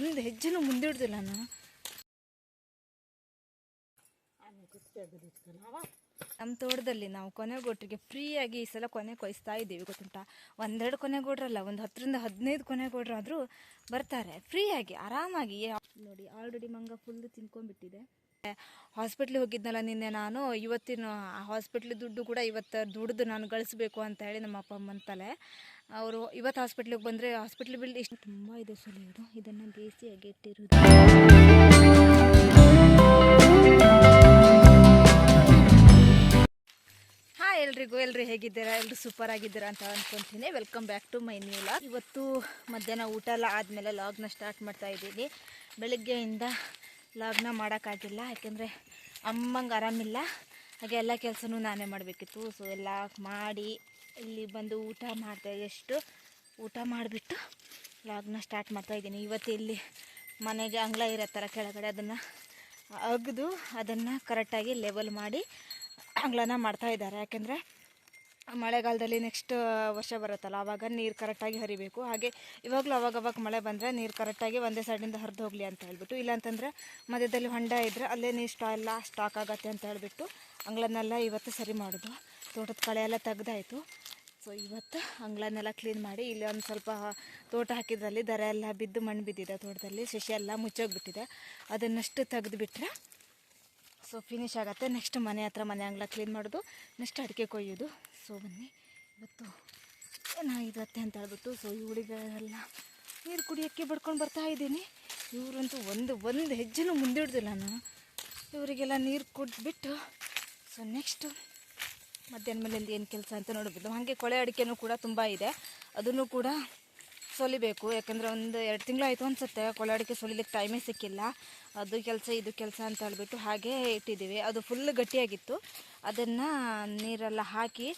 ಒಂದು ಹೆಜ್ಜೆನೂ ಮುಂದಿಡ್ದಿಲ್ಲ ನಾನು ನಮ್ಮ ತೋಟದಲ್ಲಿ ನಾವು ಕೊನೆಗೋಟ್ರಿಗೆ ಫ್ರೀಯಾಗಿ ಈ ಸಲ ಕೊನೆ ಕೊಯ್ಸ್ತಾ ಇದ್ದೀವಿ, ಗೊತ್ತುಂಟಾ? ಒಂದೆರಡು ಕೊನೆಗೋಡ್ರಲ್ಲ ಒಂದು ಹತ್ತರಿಂದ ಹದಿನೈದು ಕೊನೆಗೋಡ್ರಾದರೂ ಬರ್ತಾರೆ. ಫ್ರೀಯಾಗಿ, ಆರಾಮಾಗಿ. ನೋಡಿ, ಆಲ್ರೆಡಿ ಮಂಗ ಫುಲ್ ತಿನ್ಕೊಂಡ್ಬಿಟ್ಟಿದೆ. ಹಾಸ್ಪಿಟ್ಲಿಗೆ ಹೋಗಿದ್ನಲ್ಲ ನಿನ್ನೆ ನಾನು, ಇವತ್ತಿನ ಹಾಸ್ಪಿಟ್ಲ್ ದುಡ್ಡು ಕೂಡ ಇವತ್ತು ದುಡ್ದು ನಾನು ಗಳಿಸ್ಬೇಕು ಅಂತ ಹೇಳಿ ನಮ್ಮ ಅಪ್ಪ ಅಮ್ಮನ ತಲೆ. ಅವರು ಇವತ್ತು ಹಾಸ್ಪಿಟ್ಲಿಗೆ ಬಂದರೆ ಹಾಸ್ಪಿಟ್ಲ್ ಬಿಲ್ ಇಷ್ಟು ತುಂಬ ಇದೆ ಸುಲಿಯೋದು ಇದನ್ನು ಬೇಸಿಯಾಗಿ ಇಟ್ಟಿರೋದು. ಎಲ್ರಿಗೂ ಎಲ್ರು ಹೇಗಿದ್ದೀರಾ? ಎಲ್ಲರೂ ಸೂಪರ್ ಆಗಿದ್ದೀರಾ ಅಂತ ಅನ್ಕೊಂತೀನಿ. Welcome back to my new vlog ಇವತ್ತು ಮಧ್ಯಾಹ್ನ ಊಟ ಎಲ್ಲ ಆದಮೇಲೆ ಲಾಗ್ನ ಸ್ಟಾರ್ಟ್ ಮಾಡ್ತಾ ಇದ್ದೀನಿ ಬೆಳಗ್ಗೆಯಿಂದ ಲಾಗ್ನ ಮಾಡೋಕ್ಕಾಗಿಲ್ಲ ಯಾಕೆಂದರೆ ಅಮ್ಮಂಗೆ ಆರಾಮಿಲ್ಲ. ಹಾಗೆ ಎಲ್ಲ ಕೆಲಸನೂ ನಾನೇ ಮಾಡಬೇಕಿತ್ತು. ಸೊ ಎಲ್ಲ ಮಾಡಿ ಇಲ್ಲಿ ಬಂದು ಊಟ ಮಾಡ್ತಾ ಎಷ್ಟು? ಊಟ ಮಾಡಿಬಿಟ್ಟು ಲಾಗ್ನ ಸ್ಟಾರ್ಟ್ ಮಾಡ್ತಾ ಇದ್ದೀನಿ. ಇವತ್ತು ಇಲ್ಲಿ ಮನೆಗೆ ಅಂಗಳ ಥರ ಕೆಳಗಡೆ ಅದನ್ನು ಅಗ್ದು, ಅದನ್ನು ಕರೆಕ್ಟಾಗಿ ಲೆವೆಲ್ ಮಾಡಿ ಅಂಗಳನ ಮಾಡ್ತಾ ಇದ್ದಾರೆ. ಯಾಕೆಂದರೆ ಮಳೆಗಾಲದಲ್ಲಿ ನೆಕ್ಸ್ಟ್ ವರ್ಷ ಬರುತ್ತಲ್ಲ ಆವಾಗ ನೀರು ಕರೆಕ್ಟಾಗಿ ಹರಿಬೇಕು. ಹಾಗೆ ಇವಾಗಲೂ ಅವಾಗ ಮಳೆ ಬಂದರೆ ನೀರು ಕರೆಕ್ಟಾಗಿ ಒಂದೇ ಸೈಡಿಂದ ಹರಿದು ಹೋಗಲಿ ಅಂತ ಹೇಳ್ಬಿಟ್ಟು, ಇಲ್ಲಾಂತಂದರೆ ಮಧ್ಯದಲ್ಲಿ ಹೊಂಡ ಇದ್ದರೆ ಅಲ್ಲೇ ನೀರು ಸ್ಟಾ ಎಲ್ಲ ಸ್ಟಾಕ್ ಆಗತ್ತೆ ಅಂತ ಹೇಳ್ಬಿಟ್ಟು ಅಂಗಳನ್ನೆಲ್ಲ ಇವತ್ತು ಸರಿ ಮಾಡೋದು. ತೋಟದ ಕಳೆ ಎಲ್ಲ ತೆಗ್ದಾಯಿತು. ಸೊ ಇವತ್ತು ಅಂಗಳನ್ನೆಲ್ಲ ಕ್ಲೀನ್ ಮಾಡಿ ಇಲ್ಲಿ ಒಂದು ಸ್ವಲ್ಪ ತೋಟ ಹಾಕಿದ್ರಲ್ಲಿ ದರ ಎಲ್ಲ ಬಿದ್ದು ಮಣ್ಣು ಬಿದ್ದಿದೆ ತೋಟದಲ್ಲಿ. ಸಸಿ ಎಲ್ಲ ಮುಚ್ಚೋಗ್ಬಿಟ್ಟಿದೆ. ಅದನ್ನಷ್ಟು ತೆಗೆದುಬಿಟ್ರೆ ಸೊ ಫಿನಿಶ್ ಆಗುತ್ತೆ. ನೆಕ್ಸ್ಟ್ ಮನೆ ಹತ್ರ ಮನೆ ಅಂಗಳ ಕ್ಲೀನ್ ಮಾಡೋದು. ನೆಕ್ಸ್ಟ್ ಅಡಿಕೆ ಕೊಯ್ಯೋದು. ಸೊ ಬನ್ನಿ. ಇವತ್ತು ಏನಾಗಿರುತ್ತೆ ಅಂತ ಹೇಳ್ಬಿಟ್ಟು ಸೊ ಹುಡುಗರೆಲ್ಲ ನೀರು ಕುಡಿಯೋಕ್ಕೆ ಬಡ್ಕೊಂಡು ಬರ್ತಾ ಇದ್ದೀನಿ. ಇವರಂತೂ ಒಂದು ಒಂದು ಹೆಜ್ಜೆನೂ ಮುಂದಿಡ್ದಿಲ್ಲ ನಾನು. ಇವರಿಗೆಲ್ಲ ನೀರು ಕುಡಿದ್ಬಿಟ್ಟು ಸೊ ನೆಕ್ಸ್ಟು ಮಧ್ಯಾಹ್ನ ಮೇಲೆ ಏನು ಕೆಲಸ ಅಂತ ನೋಡಬಹುದು ಹಾಗೆ ಕೊಳೆ ಅಡಿಕೆನೂ ಕೂಡ ತುಂಬ ಇದೆ. ಅದನ್ನು ಕೂಡ ಸೊಲಿಬೇಕು. ಯಾಕಂದರೆ ಒಂದು ಎರಡು ತಿಂಗಳು ಆಯಿತು ಅನಿಸುತ್ತೆ. ಕೊಳೆ ಅಡಿಕೆ ಸೊಲಿಲಿಕ್ಕೆ ಟೈಮೇ ಸಿಕ್ಕಿಲ್ಲ. ಅದು ಕೆಲಸ, ಇದು ಕೆಲಸ ಅಂತ ಹೇಳ್ಬಿಟ್ಟು ಹಾಗೇ ಇಟ್ಟಿದ್ದೀವಿ. ಅದು ಫುಲ್ ಗಟ್ಟಿಯಾಗಿತ್ತು. ಅದನ್ನು ನೀರೆಲ್ಲ ಹಾಕಿ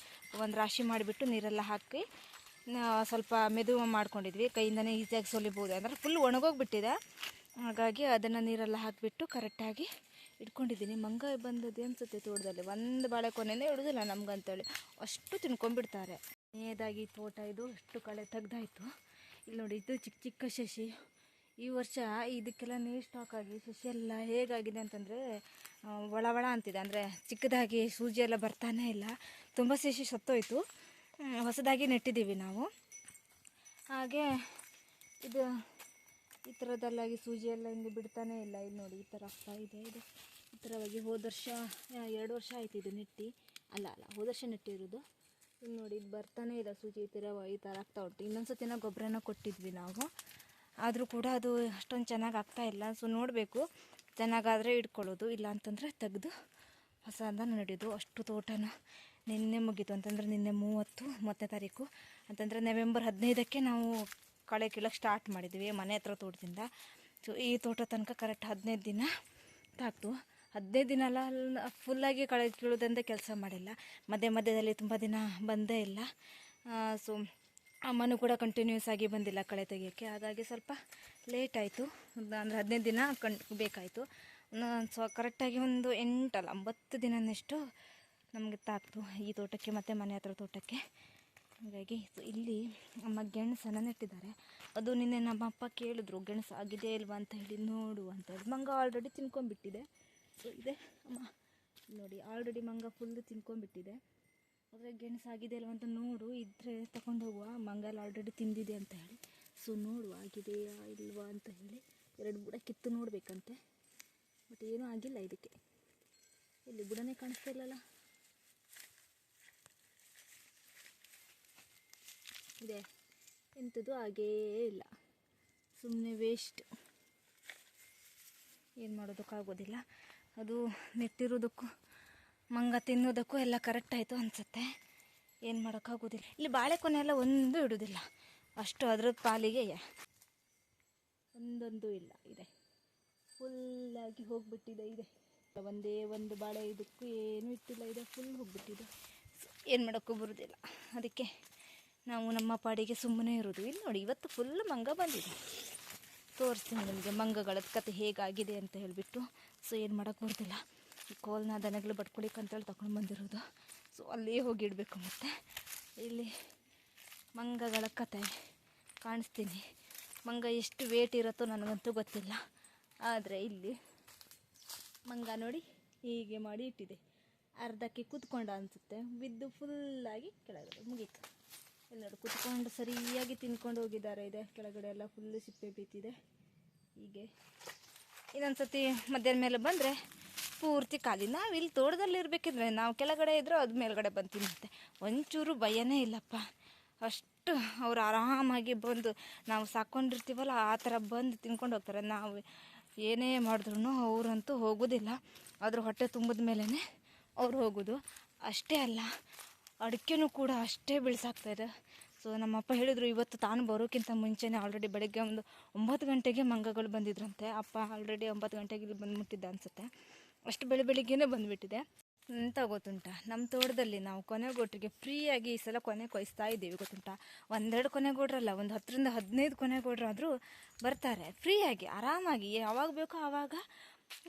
ಒಂದು ರಾಶಿ ಮಾಡಿಬಿಟ್ಟು ನೀರೆಲ್ಲ ಹಾಕಿ ಸ್ವಲ್ಪ ಮೆದು ಮಾಡ್ಕೊಂಡಿದ್ವಿ. ಕೈಯಿಂದನೇ ಈಸಿಯಾಗಿ ಸೊಲಿಬೋದು. ಅಂದರೆ ಫುಲ್ ಒಣಗೋಗ್ಬಿಟ್ಟಿದೆ. ಹಾಗಾಗಿ ಅದನ್ನು ನೀರೆಲ್ಲ ಹಾಕಿಬಿಟ್ಟು ಕರೆಕ್ಟಾಗಿ ಇಟ್ಕೊಂಡಿದ್ದೀನಿ. ಮಂಗ ಬಂದದ್ದು ಅನ್ಸುತ್ತೆ ತೋಟದಲ್ಲಿ? ಒಂದು ಬಾಳೆಕೊನೆನೇ ಇಡೋದಿಲ್ಲ ನಮ್ಗಂತೇಳಿ. ಅಷ್ಟು ತಿನ್ಕೊಂಡ್ಬಿಡ್ತಾರೆ. ನೇದಾಗಿ ತೋಟ ಇದು ಅಷ್ಟು ಕಳೆ ತೆಗ್ದಾಯ್ತು. ಇಲ್ಲಿ ನೋಡಿ, ಇದು ಚಿಕ್ಕ ಚಿಕ್ಕ ಶಶಿ ಈ ವರ್ಷ ಇದಕ್ಕೆಲ್ಲ ನೀರು ಸ್ಟಾಕ್ ಆಗಿ, ಸಸಿ ಎಲ್ಲ ಹೇಗಾಗಿದೆ ಅಂತಂದರೆ ಒಳ ಒಳ ಅಂತಿದೆ. ಅಂದರೆ ಚಿಕ್ಕದಾಗಿ ಸೂಜಿ ಎಲ್ಲ ಬರ್ತಾನೇ ಇಲ್ಲ. ತುಂಬ ಸಸಿ ಸತ್ತೋಯ್ತು. ಹೊಸದಾಗಿ ನೆಟ್ಟಿದ್ದೀವಿ ನಾವು. ಹಾಗೆ ಇದು ಈ ಥರದಲ್ಲಾಗಿ ಸೂಜಿ ಎಲ್ಲ ಹಿಂಗೆ ಬಿಡ್ತಾನೇ ಇಲ್ಲ. ಇಲ್ಲಿ ನೋಡಿ, ಈ ಥರ ಆಗ್ತಾ ಇದೆ. ಇದು ಈ ಥರವಾಗಿ ಹೋದ ವರ್ಷ ಎರಡು ವರ್ಷ ಆಯ್ತು ಇದು ನೆಟ್ಟಿ. ಅಲ್ಲ ಅಲ್ಲ, ಹೋದ ವರ್ಷ ನೆಟ್ಟಿರೋದು ಇಲ್ಲಿ ನೋಡಿ, ಇದು ಬರ್ತಾನೇ ಇಲ್ಲ ಸೂಜಿ, ಈ ಈ ಥರ ಆಗ್ತಾ ಉಂಟು. ಇನ್ನೊಂದು ಸತಿನ ಗೊಬ್ಬರನ ಕೊಟ್ಟಿದ್ವಿ ನಾವು. ಆದರೂ ಕೂಡ ಅದು ಅಷ್ಟೊಂದು ಚೆನ್ನಾಗಿ ಆಗ್ತಾ ಇಲ್ಲ. ಸೊ ನೋಡಬೇಕು. ಚೆನ್ನಾಗಾದರೆ ಇಟ್ಕೊಳ್ಳೋದು. ಇಲ್ಲ ಅಂತಂದರೆ ತೆಗೆದು ಹೊಸದ ನಡೆಯೋದು. ಅಷ್ಟು ತೋಟನ ನಿನ್ನೆ ಮುಗೀತು. ಅಂತಂದರೆ ನಿನ್ನೆ ಮೂವತ್ತು, ಮೂವತ್ತನೇ ತಾರೀಕು. ಅಂತಂದರೆ ನವೆಂಬರ್ ಹದಿನೈದಕ್ಕೆ ನಾವು ಕಳೆ ಕೀಳಕ್ಕೆ ಸ್ಟಾರ್ಟ್ ಮಾಡಿದ್ವಿ ಮನೆ ಹತ್ರ ತೋಟದಿಂದ. ಸೊ ಈ ತೋಟ ತನಕ ಕರೆಕ್ಟ್ ಹದಿನೈದು ದಿನ ತಾಕ್ತು ಹದಿನೈದು ದಿನ ಎಲ್ಲ ಫುಲ್ಲಾಗಿ ಕಳೆ ಕೀಳೋದಂತ ಕೆಲಸ ಮಾಡಿಲ್ಲ. ಮಧ್ಯ ಮಧ್ಯದಲ್ಲಿ ತುಂಬ ದಿನ ಬಂದೇ ಇಲ್ಲ. ಸೊ ಅಮ್ಮನೂ ಕೂಡ ಕಂಟಿನ್ಯೂಸ್ ಆಗಿ ಬಂದಿಲ್ಲ ಕಳೆ ತೆಗೆಯೋಕ್ಕೆ. ಹಾಗಾಗಿ ಸ್ವಲ್ಪ ಲೇಟ್ ಆಯಿತು. ಅಂದರೆ ಹದಿನೈದು ದಿನ ಕಣ್, ಬೇಕಾಯಿತು. ಸೊ ಕರೆಕ್ಟಾಗಿ ಒಂದು ಎಂಟಲ್ಲ ಒಂಬತ್ತು ದಿನನಷ್ಟು ನಮಗೆ ತಾಕ್ತು ಈ ತೋಟಕ್ಕೆ, ಮತ್ತು ಮನೆ ಹತ್ರ ತೋಟಕ್ಕೆ. ಹಾಗಾಗಿ ಸೊ ಇಲ್ಲಿ ಅಮ್ಮ ಗೆಣಸನ್ನು ನೆಟ್ಟಿದ್ದಾರೆ. ಅದು ನಿನ್ನೆ ನಮ್ಮ ಅಪ್ಪ ಕೇಳಿದ್ರು, ಗೆಣಸು ಆಗಿದೆ ಇಲ್ವಾ? ಅಂತ ಹೇಳಿ, ನೋಡು ಅಂತ ಹೇಳಿ. ಮಂಗ ಆಲ್ರೆಡಿ ತಿನ್ಕೊಂಡ್ಬಿಟ್ಟಿದೆ. ಇದೆ. ಅಮ್ಮ, ನೋಡಿ ಆಲ್ರೆಡಿ ಮಂಗ ಫುಲ್ಲು ತಿನ್ಕೊಂಡ್ಬಿಟ್ಟಿದೆ. ಆದರೆ ಗೆಣಸು ಆಗಿದೆ ಇಲ್ವಾ ಅಂತ ನೋಡು. ಇದ್ದರೆ ತಗೊಂಡು ಹೋಗುವ. ಮಂಗಲ್ ಆಲ್ರೆಡಿ ತಿಂದಿದೆ ಅಂತ ಹೇಳಿ. ಸೊ ನೋಡು ಆಗಿದೆಯಾ ಇಲ್ವಾ ಅಂತ ಹೇಳಿ. ಎರಡು ಬುಡ ಕಿತ್ತು ನೋಡಬೇಕಂತೆ. ಬಟ್ ಏನೂ ಆಗಿಲ್ಲ ಇದಕ್ಕೆ. ಇಲ್ಲಿ ಬುಡನೇ ಕಾಣಿಸ್ತಾ ಇಲ್ಲಲ್ಲ? ಇದೆ. ಎಂಥದ್ದು ಹಾಗೇ ಇಲ್ಲ. ಸುಮ್ಮನೆ ವೇಸ್ಟ್ ಏನು ಮಾಡೋದಕ್ಕಾಗೋದಿಲ್ಲ. ಅದು ನೆಟ್ಟಿರೋದಕ್ಕೂ, ಮಂಗ ತಿನ್ನೋದಕ್ಕೂ ಎಲ್ಲ ಕರೆಕ್ಟ್ ಆಯಿತು ಅನಿಸುತ್ತೆ. ಏನು ಮಾಡೋಕ್ಕಾಗೋದಿಲ್ಲ. ಇಲ್ಲಿ ಬಾಳೆಕೊನೆ ಎಲ್ಲ ಒಂದು ಇಡೋದಿಲ್ಲ. ಅಷ್ಟು ಅದ್ರ ಪಾಲಿಗೆ ಒಂದೊಂದು ಇಲ್ಲ, ಇದೆ. ಫುಲ್ಲಾಗಿ ಹೋಗ್ಬಿಟ್ಟಿದೆ, ಇದೆ. ಒಂದೇ ಒಂದು ಬಾಳೆ ಇದಕ್ಕೂ ಏನೂ ಇಟ್ಟಿಲ್ಲ, ಇದೆ. ಫುಲ್ ಹೋಗ್ಬಿಟ್ಟಿದೆ. ಏನು ಮಾಡೋಕ್ಕೂ ಬರೋದಿಲ್ಲ. ಅದಕ್ಕೆ ನಾವು ನಮ್ಮ ಪಾಡಿಗೆ ಸುಮ್ಮನೆ ಇರೋದು. ಇಲ್ಲಿ ನೋಡಿ, ಇವತ್ತು ಫುಲ್ ಮಂಗ ಬಂದಿದೆ. ತೋರಿಸ್ತೀನಿ ನಿಮಗೆ ಮಂಗಗಳ ಕತೆ ಹೇಗಾಗಿದೆ ಅಂತ ಹೇಳಿಬಿಟ್ಟು. ಸೊ ಏನು ಮಾಡೋಕ್ಕೆ ಬರ್ತಿಲ್ಲ ಈ ಕೋಲ್ನ ದನಗಳು ಬಡ್ಕೊಳಿಕ್ಕೆ ಅಂತೇಳಿ ತಗೊಂಡು ಬಂದಿರೋದು. ಸೊ ಅಲ್ಲೇ ಹೋಗಿ ಇಡಬೇಕು ಮತ್ತು. ಇಲ್ಲಿ ಮಂಗಗಳ ಕತೆ ಕಾಣಿಸ್ತೀನಿ. ಮಂಗ ಎಷ್ಟು ವೇಟ್ ಇರುತ್ತೋ ನನಗಂತೂ ಗೊತ್ತಿಲ್ಲ. ಆದರೆ ಇಲ್ಲಿ ಮಂಗ ನೋಡಿ ಹೀಗೆ ಮಾಡಿ ಇಟ್ಟಿದೆ. ಅರ್ಧಕ್ಕೆ ಕೂತ್ಕೊಂಡ ಅನಿಸುತ್ತೆ. ಬಿದ್ದು ಫುಲ್ಲಾಗಿ ಕೆಳಗಡೆ ಮುಗೀತು. ಕುತ್ಕೊಂಡು ಕೂತ್ಕೊಂಡು ಸರಿಯಾಗಿ ತಿನ್ಕೊಂಡು ಹೋಗಿದ್ದಾರೆ ಇದೆ. ಕೆಳಗಡೆ ಎಲ್ಲ ಫುಲ್ಲು ಸಿಪ್ಪೆ ಬೀತಿದೆ ಹೀಗೆ. ಇನ್ನೊಂದ್ಸತಿ ಮಧ್ಯಾಹ್ನ ಮೇಲೆ ಬಂದರೆ ಪೂರ್ತಿ ಖಾಲಿ. ನಾವು ಇಲ್ಲಿ ತೋಟದಲ್ಲಿ ಇರಬೇಕಿದ್ರೆ, ನಾವು ಕೆಳಗಡೆ ಇದ್ದರೂ ಅದು ಮೇಲ್ಗಡೆ ಬಂದು ತಿನ್ನುತ್ತೆ. ಒಂಚೂರು ಭಯನೇ ಇಲ್ಲಪ್ಪ. ಅಷ್ಟು ಅವ್ರು ಆರಾಮಾಗಿ ಬಂದು, ನಾವು ಸಾಕೊಂಡಿರ್ತೀವಲ್ಲ, ಆ ಥರ ಬಂದು ತಿನ್ಕೊಂಡು ಹೋಗ್ತಾರೆ. ನಾವು ಏನೇ ಮಾಡಿದ್ರು ಅವರಂತೂ ಹೋಗೋದಿಲ್ಲ. ಅದ್ರ ಹೊಟ್ಟೆ ತುಂಬಿದ ಮೇಲೇ ಅವ್ರು ಹೋಗೋದು. ಅಷ್ಟೇ ಅಲ್ಲ. ಅಡಿಕೆನೂ ಕೂಡ ಅಷ್ಟೇ ಬೀಳ್ಸಾಕ್ತಾರೆ ಸೊ ನಮ್ಮಪ್ಪ ಹೇಳಿದರು, ಇವತ್ತು ತಾನು ಬರೋಕ್ಕಿಂತ ಮುಂಚೆನೇ ಆಲ್ರೆಡಿ ಬೆಳಗ್ಗೆ ಒಂದು ಒಂಬತ್ತು ಗಂಟೆಗೆ ಮಂಗಗಳು ಬಂದಿದ್ರಂತೆ. ಅಪ್ಪ ಆಲ್ರೆಡಿ ಒಂಬತ್ತು ಗಂಟೆಗೆ ಇಲ್ಲಿ ಬಂದುಬಿಟ್ಟಿದ್ದೆ ಅನಿಸುತ್ತೆ. ಅಷ್ಟು ಬೆಳೆ ಬೆಳಿಗ್ಗೆನೇ ಬಂದುಬಿಟ್ಟಿದೆ. ಅಂತ ಗೊತ್ತುಂಟ? ನಮ್ಮ ತೋಟದಲ್ಲಿ ನಾವು ಕೊನೆಗೋಟ್ರಿಗೆ ಫ್ರೀಯಾಗಿ ಈ ಸಲ ಕೊನೆ ಕೊಯ್ಸ್ತಾ ಇದ್ದೀವಿ, ಗೊತ್ತುಂಟ? ಒಂದೆರಡು ಕೊನೆ ಗೋಡ್ರಲ್ಲ ಒಂದು ಹತ್ತರಿಂದ ಹದಿನೈದು ಕೊನೆಗೋಡ್ರಾದರೂ ಬರ್ತಾರೆ. ಫ್ರೀಯಾಗಿ, ಆರಾಮಾಗಿ, ಯಾವಾಗ ಬೇಕೋ ಆವಾಗ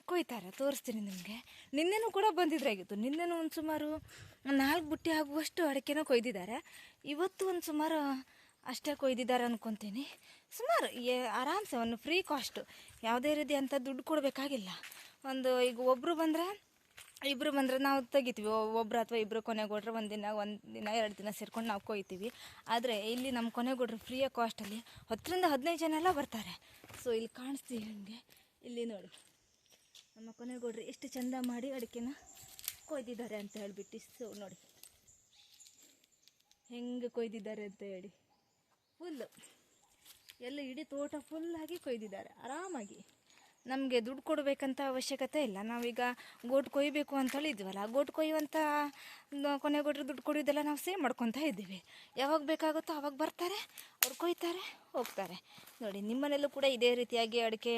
ಕೊಯ್ತಾರೆ, ತೋರಿಸ್ತೀನಿ ನಿಮಗೆ. ನಿನ್ನೆನೂ ಕೂಡ ಬಂದಿದ್ರಾಗಿತ್ತು ನಿನ್ನೆನೂ ಒಂದು ಸುಮಾರು ನಾಲ್ಕು ಬುಟ್ಟಿ ಆಗುವಷ್ಟು ಅಡಿಕೆನ ಕೊಯ್ದಿದ್ದಾರೆ. ಇವತ್ತು ಒಂದು ಸುಮಾರು ಅಷ್ಟೇ ಕೊಯ್ದಿದ್ದಾರೆ ಅನ್ಕೊತೀನಿ. ಸುಮಾರು, ಏ, ಆರಾಮ್ಸೆ, ಒಂದು ಫ್ರೀ ಕಾಸ್ಟು. ಯಾವುದೇ ರೀತಿ ಅಂತ ದುಡ್ಡು ಕೊಡಬೇಕಾಗಿಲ್ಲ. ಒಂದು ಈಗ ಒಬ್ಬರು ಬಂದರೆ ಇಬ್ಬರು ಬಂದರೆ ನಾವು ತೆಗಿತೀವಿ. ಒಬ್ಬರು ಅಥವಾ ಇಬ್ಬರು ಕೊನೆಗೊಡ್ರೆ ಒಂದು ದಿನ ಒಂದು ದಿನ, ಎರಡು ದಿನ ಸೇರ್ಕೊಂಡು ನಾವು ಕೊಯ್ತೀವಿ. ಆದರೆ ಇಲ್ಲಿ ನಮ್ಮ ಕೊನೆಗೊಡ್ರು ಫ್ರೀಯ ಕಾಸ್ಟಲ್ಲಿ ಹತ್ತರಿಂದ ಹದಿನೈದು ಜನ ಎಲ್ಲ ಬರ್ತಾರೆ. ಸೊ, ಇಲ್ಲಿ ಕಾಣಿಸ್ತೀವಿ ನಿಮಗೆ. ಇಲ್ಲಿ ನೋಡಿ. ನಮ್ಮ ಕೊನೆಗೌಡ್ರಿ ಎಷ್ಟು ಚಂದ ಮಾಡಿ ಅಡಿಕೆನ ಕೊಯ್ದಿದ್ದಾರೆ ಅಂತ ಹೇಳಿಬಿಟ್ಟು ಸೊ ನೋಡಿ. ಹೆಂಗೆ ಕೊಯ್ದಿದ್ದಾರೆ ಅಂತ ಹೇಳಿ. ಫುಲ್ಲು ಎಲ್ಲ ಇಡೀ ತೋಟ ಫುಲ್ಲಾಗಿ ಕೊಯ್ದಿದ್ದಾರೆ. ಆರಾಮಾಗಿ. ನಮಗೆ ದುಡ್ಡು ಕೊಡಬೇಕಂತ ಅವಶ್ಯಕತೆ ಇಲ್ಲ. ನಾವೀಗ ಗೋಟ್ ಕೊಯ್ಬೇಕು ಅಂತ ಹೇಳಿದ್ವಲ್ಲ ಗೋಟ್ ಕೊಯ್ಯುವಂಥ ಕೊನೆ ಕೊನೆಗೊಟ್ರೆ ದುಡ್ಡು ಕೊಡೋದೆಲ್ಲ ನಾವು ಸೇವ್ ಮಾಡ್ಕೊತಾ ಇದ್ದೀವಿ. ಯಾವಾಗ ಬೇಕಾಗುತ್ತೋ ಅವಾಗ ಬರ್ತಾರೆ, ಅವ್ರು ಕೊಯ್ತಾರೆ, ಹೋಗ್ತಾರೆ. ನೋಡಿ ನಿಮ್ಮನೆಯಲ್ಲೂ ಕೂಡ ಇದೇ ರೀತಿಯಾಗಿ ಅಡಿಕೆ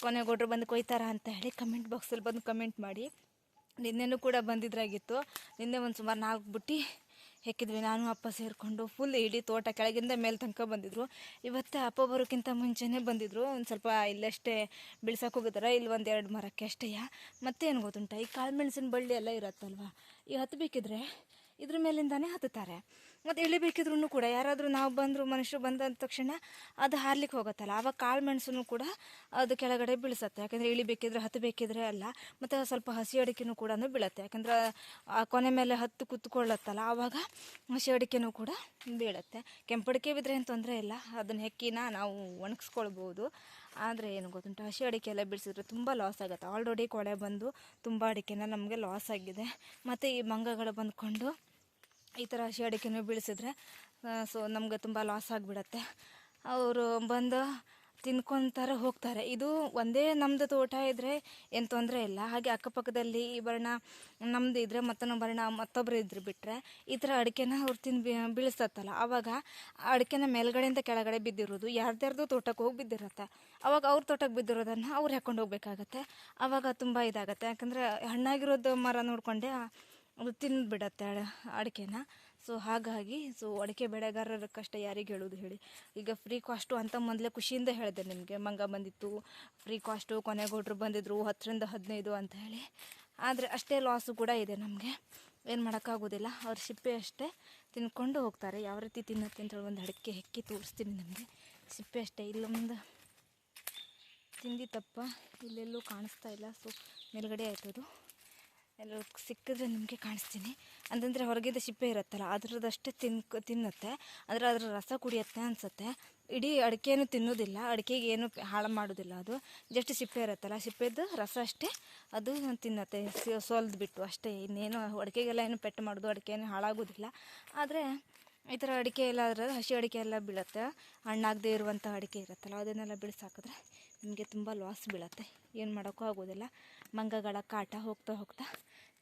ಕೊನೆಗೊಟ್ರು ಬಂದು ಕೊಯ್ತಾರ ಅಂತ ಹೇಳಿ ಕಮೆಂಟ್ ಬಾಕ್ಸಲ್ಲಿ ಬಂದು ಕಮೆಂಟ್ ಮಾಡಿ. ನಿನ್ನೆನೂ ಕೂಡ ಬಂದಿದ್ರಾಗಿತ್ತು. ನಿನ್ನೆ ಒಂದು ಸುಮಾರು ನಾಲ್ಕು ಬುಟ್ಟಿ ಹೆಕ್ಕಿದ್ವಿ. ನಾನು, ಅಪ್ಪ ಸೇರಿಕೊಂಡು ಫುಲ್ ಇಡೀ ತೋಟ ಕೆಳಗಿಂದ ಮೇಲೆ ತನಕ ಬಂದಿದ್ರು. ಇವತ್ತು ಅಪ್ಪ ಬರೋಕ್ಕಿಂತ ಮುಂಚೆನೇ ಬಂದಿದ್ರು. ಒಂದು ಸ್ವಲ್ಪ ಇಲ್ಲಷ್ಟೇ ಬಿಳ್ಸಕ್ಕೆ ಹೋಗಿದಾರೆ. ಇಲ್ಲಿ ಒಂದು ಎರಡು ಮರಕ್ಕೆ ಅಷ್ಟೇ. ಮತ್ತೇನು ಗೊತ್ತುಂಟ? ಈ ಕಾಳು ಮೆಣಸಿನ ಬಳ್ಳಿ ಎಲ್ಲ ಇರುತ್ತಲ್ವ? ಈ ಹತ್ತಬೇಕಿದ್ರೆ ಇದ್ರ ಮೇಲಿಂದಾನೇ ಹತ್ತುತ್ತಾರೆ. ಮತ್ತು ಇಳಿಬೇಕಿದ್ರು ಕೂಡ ಯಾರಾದರೂ ನಾವು ಬಂದರು ಮನುಷ್ಯರು ಬಂದ ತಕ್ಷಣ ಅದು ಹಾರ್ಲಿಕ್ಕೆ ಹೋಗುತ್ತಲ್ಲ. ಆವಾಗ ಕಾಳು ಮೆಣಸನ್ನು ಕೂಡ ಅದು ಕೆಳಗಡೆ ಬೀಳಿಸುತ್ತೆ. ಯಾಕಂದರೆ ಇಳಿಬೇಕಿದ್ರೆ ಹತ್ತಬೇಕಿದ್ರೆ ಅಲ್ಲ. ಮತ್ತು ಸ್ವಲ್ಪ ಹಸಿ ಅಡಿಕೆನೂ ಕೂಡ ಬೀಳುತ್ತೆ. ಯಾಕೆಂದ್ರೆ ಆ ಕೊನೆ ಮೇಲೆ ಹತ್ತು ಕುತ್ಕೊಳ್ಳುತ್ತಲ್ಲ, ಆವಾಗ ಹಸಿ ಅಡಿಕೆನೂ ಕೂಡ ಬೀಳುತ್ತೆ. ಕೆಂಪಡಿಕೆ ಬಿದ್ದರೆ ಏನು ತೊಂದರೆ ಇಲ್ಲ. ಅದನ್ನು ಹೆಕ್ಕಿನ ನಾವು ಒಣಗಿಸ್ಕೊಳ್ಬೋದು. ಆದರೆ ಏನು ಗೊತ್ತುಂಟು, ಹಸಿ ಅಡಿಕೆ ಎಲ್ಲ ಬಿಡಿಸಿದ್ರೆ ತುಂಬ ಲಾಸ್ ಆಗುತ್ತೆ. ಆಲ್ರೆಡಿ ಕೊಳೆ ಬಂದು ತುಂಬ ಅಡಿಕೆನ ನಮಗೆ ಲಾಸ್ ಆಗಿದೆ. ಮತ್ತು ಈ ಮಂಗಗಳು ಬಂದ್ಕೊಂಡು ಈ ಥರ ಹಸಿ ಅಡಿಕೆನೂ ಬೀಳಿಸಿದ್ರೆ ಸೊ ನಮ್ಗೆ ತುಂಬ ಲಾಸ್ ಆಗಿಬಿಡತ್ತೆ. ಅವರು ಬಂದು ತಿನ್ಕೊತಾರೆ, ಹೋಗ್ತಾರೆ. ಇದು ಒಂದೇ ನಮ್ಮದು ತೋಟ ಇದ್ದರೆ ಏನು ತೊಂದರೆ ಇಲ್ಲ. ಹಾಗೆ ಅಕ್ಕಪಕ್ಕದಲ್ಲಿ ಈ ಬರ್ಣ ನಮ್ಮದು ಇದ್ದರೆ ಮತ್ತೊಂದು ಬರ್ಣ ಮತ್ತೊಬ್ಬರು ಇದ್ರೆ ಬಿಟ್ಟರೆ ಈ ಥರ ಅಡಿಕೆನ ಅವ್ರು ತಿನ್, ಬಿ- ಬೀಳಿಸ್ತತ್ತಲ್ಲ ಆವಾಗ ಅಡಿಕೆನ ಮೇಲ್ಗಡೆಯಿಂದ ಕೆಳಗಡೆ ಬಿದ್ದಿರೋದು, ಯಾರ್ದ್ಯಾರ್ದು ತೋಟಕ್ಕೆ ಹೋಗಿ ಬಿದ್ದಿರುತ್ತೆ. ಅವಾಗ ಅವ್ರ ತೋಟಕ್ಕೆ ಬಿದ್ದಿರೋದನ್ನು ಅವ್ರು ಹಾಕೊಂಡು ಹೋಗ್ಬೇಕಾಗತ್ತೆ. ಆವಾಗ ತುಂಬ ಇದಾಗತ್ತೆ. ಯಾಕಂದರೆ ಹಣ್ಣಾಗಿರೋದು ಮರ ನೋಡಿಕೊಂಡೆ ತಿಂದುಬಿಡತ್ತೆ ಅಡಿಕೆನ. ಸೊ ಹಾಗಾಗಿ ಸೊ ಅಡಿಕೆ ಬೆಳೆಗಾರರ ಕಷ್ಟ ಯಾರಿಗೆ ಹೇಳೋದು ಹೇಳಿ. ಈಗ ಫ್ರೀ ಕಾಸ್ಟು ಅಂತ ಮೊದಲೇ ಖುಷಿಯಿಂದ ಹೇಳಿದೆ ನಿಮಗೆ. ಮಂಗ ಬಂದಿತ್ತು ಫ್ರೀ ಕಾಸ್ಟು ಕೊನೆಗೌಡ್ರು ಬಂದಿದ್ರು, ಹತ್ತರಿಂದ ಹದಿನೈದು ಅಂತ ಹೇಳಿ. ಆದರೆ ಅಷ್ಟೇ ಲಾಸು ಕೂಡ ಇದೆ ನಮಗೆ. ಏನು ಮಾಡೋಕ್ಕಾಗೋದಿಲ್ಲ. ಅವ್ರ ಸಿಪ್ಪೆ ಅಷ್ಟೇ ತಿನ್ಕೊಂಡು ಹೋಗ್ತಾರೆ. ಯಾವ ರೀತಿ ತಿನ್ನತ್ತೆ ಅಂತೇಳಿ ಒಂದು ಅಡಿಕೆ ಹೆಕ್ಕಿ ತೋರಿಸ್ತೀನಿ ನಿಮಗೆ. ಸಿಪ್ಪೆ ಅಷ್ಟೇ. ಇಲ್ಲೊಂದು ತಿಂದಿತ್ತಪ್ಪ. ಇಲ್ಲೆಲ್ಲೂ ಕಾಣಿಸ್ತಾ ಇಲ್ಲ. ಸೊ ಮೇಲ್ಗಡೆ ಆಯ್ತದು ಎಲ್ಲ ಸಿಕ್ಕಿದ್ರೆ ನಿಮಗೆ ಕಾಣಿಸ್ತೀನಿ. ಅಂತಂದರೆ ಹೊರಗಿದ್ದ ಸಿಪ್ಪೆ ಇರುತ್ತಲ್ಲ ಅದರದಷ್ಟೇ ತಿನ್, ತಿನ್ನುತ್ತೆ. ಅಂದರೆ ಅದರ ರಸ ಕುಡಿಯುತ್ತೆ ಅನಿಸುತ್ತೆ. ಇಡೀ ಅಡಿಕೆನೂ ತಿನ್ನೋದಿಲ್ಲ, ಅಡಿಕೆಗೆ ಏನು ಹಾಳು ಮಾಡೋದಿಲ್ಲ ಅದು. ಜಸ್ಟ್ ಸಿಪ್ಪೆ ಇರುತ್ತಲ್ಲ, ಸಿಪ್ಪೆದು ರಸ ಅಷ್ಟೇ. ಅದು ತಿನ್ನತ್ತೆ ಸೋಲ್ದು ಬಿಟ್ಟು ಅಷ್ಟೇ. ಇನ್ನೇನು ಅಡಿಕೆಗೆಲ್ಲ ಏನು ಪೆಟ್ಟು ಮಾಡೋದು ಅಡಿಕೆ ಏನು ಹಾಳಾಗೋದಿಲ್ಲ. ಆದರೆ ಈ ಥರ ಅಡಿಕೆ ಎಲ್ಲ ಅದರ ಹಸಿ ಅಡಿಕೆ ಎಲ್ಲ ಬೀಳುತ್ತೆ. ಹಣ್ಣಾಗದೇ ಇರುವಂಥ ಅಡಿಕೆ ಇರುತ್ತಲ್ಲ, ಅದನ್ನೆಲ್ಲ ಬಿಡಿಸಾಕಿದ್ರೆ ನಿಮಗೆ ತುಂಬ ಲಾಸ್ ಬೀಳುತ್ತೆ. ಏನು ಮಾಡೋಕ್ಕೂ ಆಗೋದಿಲ್ಲ. ಮಂಗಗಳ ಕಾಟ ಹೋಗ್ತಾ ಹೋಗ್ತಾ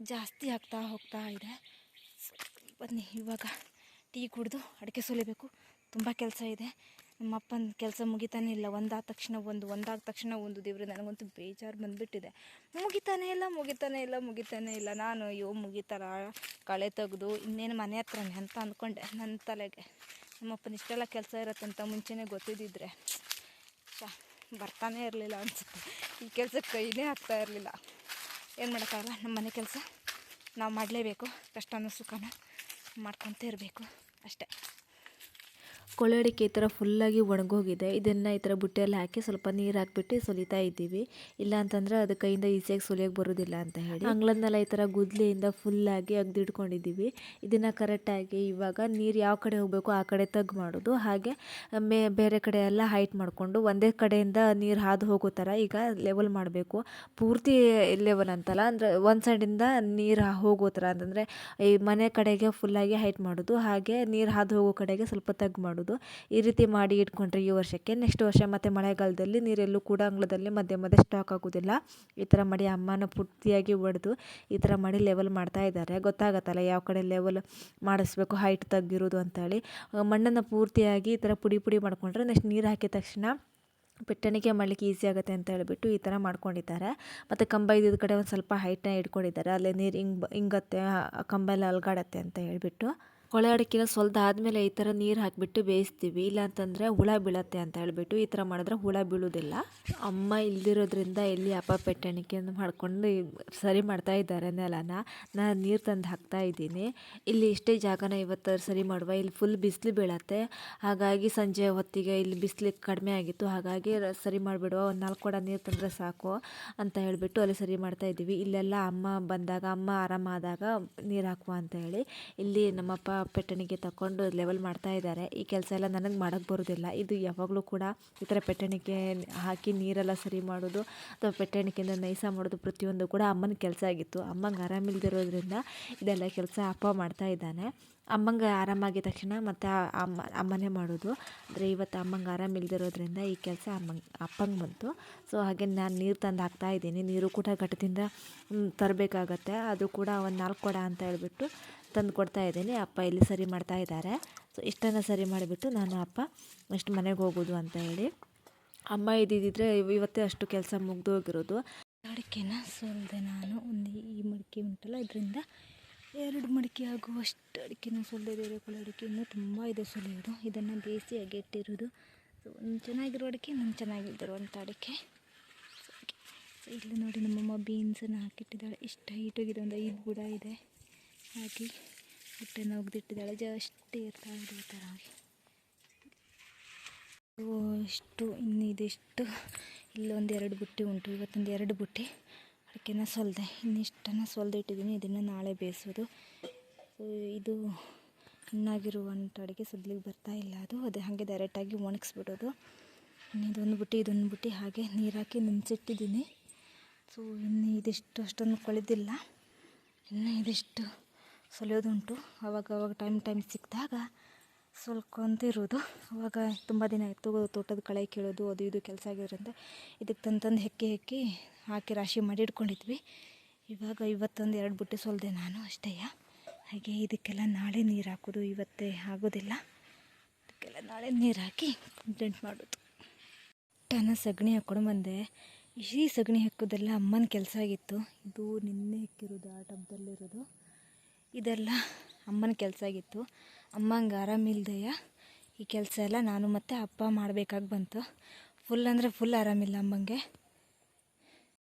ಜಾಸ್ತಿ ಆಗ್ತಾ ಹೋಗ್ತಾ ಇದೆ. ಬನ್ನಿ, ಇವಾಗ ಟೀ ಕುಡಿದು ಅಡಿಕೆ ಸುಲಿಬೇಕು. ತುಂಬ ಕೆಲಸ ಇದೆ. ನಮ್ಮಪ್ಪನ ಕೆಲಸ ಮುಗಿತಾನೆ ಇಲ್ಲ. ಒಂದಾದ ತಕ್ಷಣ ಒಂದು, ಒಂದಾದ ತಕ್ಷಣ ಒಂದು ದೇವ್ರೆ. ನನಗಂತೂ ಬೇಜಾರು ಬಂದುಬಿಟ್ಟಿದೆ. ಮುಗಿತಾನೆ ಇಲ್ಲ ಮುಗಿತಾನೆ ಇಲ್ಲ ಮುಗಿತಾನೆ ಇಲ್ಲ. ನಾನು, ಅಯ್ಯೋ ಮುಗಿತಾರ ಕಳೆ ತೆಗೆದು ಇನ್ನೇನು ಮನೆ ಹತ್ರನೇ ಅಂತ ಅಂದ್ಕೊಂಡೆ ನನ್ನ ತಲೆಗೆ. ನಮ್ಮಪ್ಪನ ಇಷ್ಟೆಲ್ಲ ಕೆಲಸ ಇರತ್ತಂತ ಮುಂಚೆನೇ ಗೊತ್ತಿದ್ದಿದ್ರೆ ಬರ್ತಾನೆ ಇರಲಿಲ್ಲ ಅನ್ಸುತ್ತೆ. ಈ ಕೆಲಸಕ್ಕೆ ಕೈನೇ ಆಗ್ತಾ ಇರಲಿಲ್ಲ. ಏನು ಮಾಡೋಕ್ಕಾಗಲ್ಲ ನಮ್ಮ ಮನೆ ಕೆಲಸ ನಾವು ಮಾಡಲೇಬೇಕು. ಕಷ್ಟನೂ ಸುಖನೂ ಮಾಡ್ಕೊತ ಇರಬೇಕು ಅಷ್ಟೇ. ಕೊಳೆ ಅಡಿಕೆ ಈ ಥರ ಫುಲ್ಲಾಗಿ ಒಣಗೋಗಿದೆ. ಇದನ್ನು ಈ ಥರ ಬುಟ್ಟಿಯಲ್ಲಿ ಹಾಕಿ ಸ್ವಲ್ಪ ನೀರು ಹಾಕಿಬಿಟ್ಟು ಸುಲಿತಾ ಇದ್ದೀವಿ. ಇಲ್ಲ ಅಂತಂದರೆ ಅದು ಕೈಯಿಂದ ಈಸಿಯಾಗಿ ಸುಲಿಯೋಕೆ ಬರೋದಿಲ್ಲ ಅಂತ ಹೇಳಿ. ಅಂಗಳದನ್ನೆಲ್ಲ ಈ ಥರ ಗುದ್ಲಿಯಿಂದ ಫುಲ್ಲಾಗಿ ಅಗ್ದಿಡ್ಕೊಂಡಿದ್ದೀವಿ ಇದನ್ನು ಕರೆಕ್ಟಾಗಿ ಇವಾಗ ನೀರು ಯಾವ ಕಡೆ ಹೋಗಬೇಕು ಆ ಕಡೆ ತಗ್ ಮಾಡೋದು. ಹಾಗೆ ಮೇ, ಬೇರೆ ಕಡೆ ಎಲ್ಲ ಹೈಟ್ ಮಾಡಿಕೊಂಡು ಒಂದೇ ಕಡೆಯಿಂದ ನೀರು ಹಾದು ಹೋಗೋ ಥರ ಈಗ ಲೆವೆಲ್ ಮಾಡಬೇಕು. ಪೂರ್ತಿ ಲೆವೆಲ್ ಅಂತಲ್ಲ, ಅಂದರೆ ಒಂದು ಸೈಡಿಂದ ನೀರು ಹೋಗೋ ಥರ. ಅಂತಂದರೆ ಈ ಮನೆ ಕಡೆಗೆ ಫುಲ್ಲಾಗಿ ಹೈಟ್ ಮಾಡೋದು, ಹಾಗೆ ನೀರು ಹಾದು ಹೋಗೋ ಕಡೆಗೆ ಸ್ವಲ್ಪ ತಗ್ ಮಾಡೋದು. ಈ ರೀತಿ ಮಾಡಿ ಇಟ್ಕೊಂಡ್ರೆ ಈ ವರ್ಷಕ್ಕೆ ನೆಕ್ಸ್ಟ್ ವರ್ಷ ಮತ್ತು ಮಳೆಗಾಲದಲ್ಲಿ ನೀರೆಲ್ಲೂ ಕೂಡ ಅಂಗಳದಲ್ಲಿ ಮಧ್ಯೆ ಮಧ್ಯೆ ಸ್ಟಾಕ್ ಆಗೋದಿಲ್ಲ. ಈ ಥರ ಮಾಡಿ ಅಮ್ಮನ ಪೂರ್ತಿಯಾಗಿ ಒಡೆದು ಈ ಥರ ಮಾಡಿ ಲೆವೆಲ್ ಮಾಡ್ತಾ ಇದ್ದಾರೆ. ಗೊತ್ತಾಗತ್ತಲ್ಲ ಯಾವ ಕಡೆ ಲೆವೆಲ್ ಮಾಡಿಸ್ಬೇಕು ಹೈಟ್ ತೆಗ್ದಿರೋದು ಅಂತೇಳಿ. ಮಣ್ಣನ್ನು ಪೂರ್ತಿಯಾಗಿ ಈ ಥರ ಪುಡಿ ಪುಡಿ ಮಾಡಿಕೊಂಡ್ರೆ ನೆಕ್ಸ್ಟ್ ನೀರು ಹಾಕಿದ ತಕ್ಷಣ ಪೆಟ್ಟಣಿಗೆ ಮಾಡಲಿಕ್ಕೆ ಈಸಿ ಆಗುತ್ತೆ ಅಂತ ಹೇಳಿಬಿಟ್ಟು ಈ ಥರ ಮಾಡ್ಕೊಂಡಿದ್ದಾರೆ. ಮತ್ತು ಕಂಬ ಇದ್ದಿದ್ದ ಕಡೆ ಒಂದು ಸ್ವಲ್ಪ ಹೈಟ್ನ ಇಟ್ಕೊಂಡಿದ್ದಾರೆ. ಅಲ್ಲೇ ನೀರು ಹಿಂಗೆ ಹಿಂಗತ್ತೆ ಕಂಬ ಎಲ್ಲ ಅಲ್ಗಾಡತ್ತೆ ಅಂತ ಹೇಳ್ಬಿಟ್ಟು. ಕೊಳೆ ಅಡಿಕೆನ ಆದಮೇಲೆ ಈ ಥರ ನೀರು ಹಾಕಿಬಿಟ್ಟು ಬೇಯಿಸ್ತೀವಿ. ಇಲ್ಲ ಅಂತಂದರೆ ಹುಳ ಬೀಳತ್ತೆ ಅಂತ ಹೇಳಿಬಿಟ್ಟು ಈ ಥರ ಮಾಡಿದ್ರೆ ಹುಳ ಬೀಳೋದಿಲ್ಲ ಅಮ್ಮ ಇಲ್ದಿರೋದ್ರಿಂದ ಇಲ್ಲಿ ಅಪ್ಪ ಪೆಟ್ಟಣಿಕೆ ಮಾಡ್ಕೊಂಡು ಸರಿ ಮಾಡ್ತಾ ಇದ್ದಾರೆ ನೆಲನ. ನಾನು ನೀರು ತಂದು ಹಾಕ್ತಾ ಇದ್ದೀನಿ. ಇಲ್ಲಿ ಇಷ್ಟೇ ಜಾಗನ ಇವತ್ತು ಸರಿ ಮಾಡುವ. ಇಲ್ಲಿ ಫುಲ್ ಬಿಸಿಲು ಬೀಳತ್ತೆ. ಹಾಗಾಗಿ ಸಂಜೆ ಹೊತ್ತಿಗೆ ಇಲ್ಲಿ ಬಿಸಿಲು ಕಡಿಮೆ ಆಗಿತ್ತು. ಹಾಗಾಗಿ ಸರಿ ಮಾಡಿಬಿಡುವ. ಒಂದು ನಾಲ್ಕು ಕೊಡ ನೀರು ತಂದರೆ ಸಾಕು ಅಂತ ಹೇಳಿಬಿಟ್ಟು ಅಲ್ಲಿ ಸರಿ ಮಾಡ್ತಾ ಇದ್ದೀವಿ. ಇಲ್ಲೆಲ್ಲ ಅಮ್ಮ ಬಂದಾಗ, ಅಮ್ಮ ಆರಾಮಾದಾಗ ನೀರು ಹಾಕುವ ಅಂತ ಹೇಳಿ ಇಲ್ಲಿ ನಮ್ಮಪ್ಪ ಪೆಟ್ಟಣಿಗೆ ತಗೊಂಡು ಲೆವೆಲ್ ಮಾಡ್ತಾ ಇದ್ದಾರೆ. ಈ ಕೆಲಸ ಎಲ್ಲ ನನಗೆ ಮಾಡೋಕ್ಕೆ ಬರೋದಿಲ್ಲ. ಇದು ಯಾವಾಗಲೂ ಕೂಡ ಈ ಥರ ಪೆಟ್ಟಣಿಗೆ ಹಾಕಿ ನೀರೆಲ್ಲ ಸರಿ ಮಾಡೋದು ಅಥವಾ ಪೆಟ್ಟಣಿಕೆಯಿಂದ ನೈಸ ಮಾಡೋದು ಪ್ರತಿಯೊಂದು ಕೂಡ ಅಮ್ಮನ ಕೆಲಸ ಆಗಿತ್ತು. ಅಮ್ಮಂಗೆ ಆರಾಮಿಲ್ದಿರೋದ್ರಿಂದ ಇದೆಲ್ಲ ಕೆಲಸ ಅಪ್ಪ ಮಾಡ್ತಾ ಇದ್ದಾನೆ. ಅಮ್ಮಂಗೆ ಆರಾಮಾಗಿದ ತಕ್ಷಣ ಮತ್ತು ಅಮ್ಮ, ಅಮ್ಮನೇ ಮಾಡೋದು. ಅಂದರೆ ಇವತ್ತು ಅಮ್ಮಂಗೆ ಆರಾಮಿಲ್ದಿರೋದ್ರಿಂದ ಈ ಕೆಲಸ ಅಮ್ಮಂಗೆ, ಅಪ್ಪಂಗೆ ಬಂತು. ಸೊ ಹಾಗೆ ನಾನು ನೀರು ತಂದು ಹಾಕ್ತಾ ಇದ್ದೀನಿ. ನೀರು ಕೂಡ ಘಟದಿಂದ ತರಬೇಕಾಗತ್ತೆ. ಅದು ಕೂಡ ಒಂದು ನಾಲ್ಕು ಕೊಡ ಅಂತ ಹೇಳ್ಬಿಟ್ಟು ತಂದು ಕೊಡ್ತಾ ಇದ್ದೀನಿ. ಅಪ್ಪ ಇಲ್ಲಿ ಸರಿ ಮಾಡ್ತಾ ಇದ್ದಾರೆ. ಸೊ ಇಷ್ಟನ್ನು ಸರಿ ಮಾಡಿಬಿಟ್ಟು ನಾನು ಅಪ್ಪ ನೆಕ್ಸ್ಟ್ ಮನೆಗೆ ಹೋಗೋದು ಅಂತ ಹೇಳಿ. ಅಮ್ಮ ಇದ್ದಿದ್ದರೆ ಇವತ್ತೇ ಅಷ್ಟು ಕೆಲಸ ಮುಗ್ದು ಹೋಗಿರೋದು. ಅಡಿಕೆನ ಸೋಲ್ದೆ ನಾನು ಒಂದು ಈ ಮಡಿಕೆ ಉಂಟಲ್ಲ, ಇದರಿಂದ ಎರಡು ಮಡಿಕೆ ಆಗುವಷ್ಟು ಅಡಿಕೆನ ಸೋಲ್ದಿದೆ ಕೊಳೆ ಅಡಿಕೆ ತುಂಬ ಇದೆ ಸುಲಿಯೋದು. ಇದನ್ನು ಬೇಯಿಸಿ ಅಗೆಟ್ಟಿರೋದು ಸೊ ಒಂದು ಚೆನ್ನಾಗಿರೋ ಅಡಿಕೆ, ಇನ್ನೊಂದು ಚೆನ್ನಾಗಿದ್ದಿರುವಂಥ ಅಡಿಕೆ. ಸೊ ಇಲ್ಲಿ ನೋಡಿ ನಮ್ಮಮ್ಮ ಬೀನ್ಸನ್ನು ಹಾಕಿಟ್ಟಿದ್ದಾಳೆ. ಇಷ್ಟು ಹೈಟಾಗಿದೆ ಒಂದು ಐದು ಬುಡ ಇದೆ. ಹಾಕಿ ಹಿಟ್ಟನ್ನು ಒಗ್ದಿಟ್ಟಿದ್ದಾಳೆ. ಜಸ್ಟ್ ಇರ್ತಾ ಈ ಥರ. ಇಷ್ಟು ಇನ್ನು ಇದಿಷ್ಟು ಇಲ್ಲೊಂದು ಎರಡು ಬುಟ್ಟಿ ಉಂಟು. ಇವತ್ತೊಂದು ಎರಡು ಬುಟ್ಟಿ. ಅಡಿಕೆನ ಸೊಲ್ದೆ. ಇನ್ನಿಷ್ಟನ್ನು ಸೊಲ್ದು ಇಟ್ಟಿದ್ದೀನಿ ಇದನ್ನು ನಾಳೆ ಬೇಯಿಸೋದು. ಸೊ ಇದು ಹಣ್ಣಾಗಿರುವಂಥ ಅಡುಗೆ ಸದ್ಲಿಗೆ ಬರ್ತಾ ಇಲ್ಲ ಅದು. ಅದೇ ಹಾಗೆ ಡೈರೆಕ್ಟಾಗಿ ಒಣಗಿಸ್ಬಿಡೋದು. ಇದೊಂದು ಬುಟ್ಟಿ ಇದೊಂದು ಬುಟ್ಟಿ. ಹಾಗೆ ನೀರು ಹಾಕಿ ನೆನೆಸಿಟ್ಟಿದ್ದೀನಿ ಸೊ ಇನ್ನು ಇದಿಷ್ಟು ಅಷ್ಟೊಂದು ಕೊಳೆದಿಲ್ಲ. ಇನ್ನು ಇದಿಷ್ಟು ಸೊಲಿಯೋದುಂಟು. ಅವಾಗ ಅವಾಗ ಟೈಮ್ ಟೈಮ್ ಸಿಕ್ಕಿದಾಗ ಸೊಲ್ಕೊಂತಿರೋದು. ಅವಾಗ ತುಂಬ ದಿನ ಆಯಿತು. ತೋಟದ ಕಳೆ ಕೀಳೋದು, ಅದು ಇದು ಕೆಲಸ ಆಗಿರೋದ್ರಿಂದ ಇದಕ್ಕೆ ತಂದು ಹೆಕ್ಕಿ ಹೆಕ್ಕಿ ಹಾಕಿ ರಾಶಿ ಮಾಡಿ ಇಟ್ಕೊಂಡಿದ್ವಿ. ಇವಾಗ ಇವತ್ತೊಂದು ಎರಡು ಬುಟ್ಟಿ ಸೊಲ್ದೆ ನಾನು ಅಷ್ಟೇಯ ಹಾಗೆ ಇದಕ್ಕೆಲ್ಲ ನಾಳೆ ನೀರು ಹಾಕೋದು. ಇವತ್ತೇ ಆಗೋದಿಲ್ಲ. ಇದಕ್ಕೆಲ್ಲ ನಾಳೆ ನೀರು ಹಾಕಿ ಕಂಪ್ಲೇಂಟ್ ಮಾಡೋದು. ಟನ ಸಗಣಿ ಹಾಕ್ಕೊಂಡು ಬಂದೆ. ಈ ಸಗಣಿ ಹಾಕೋದೆಲ್ಲ ಅಮ್ಮನ ಕೆಲಸ ಆಗಿತ್ತು. ಇದು ನಿನ್ನೆ ಹೆಕ್ಕಿರೋದು ಆ ಟಬ್ದಲ್ಲಿರೋದು. ಇದೆಲ್ಲ ಅಮ್ಮನ ಕೆಲಸ ಆಗಿತ್ತು. ಅಮ್ಮಂಗೆ ಆರಾಮಿಲ್ದೆಯ ಈ ಕೆಲಸ ಎಲ್ಲ ನಾನು ಮತ್ತು ಅಪ್ಪ ಮಾಡಬೇಕಾಗಿ ಬಂತು. ಫುಲ್ ಅಂದರೆ ಫುಲ್ ಆರಾಮಿಲ್ಲ ಅಮ್ಮಂಗೆ.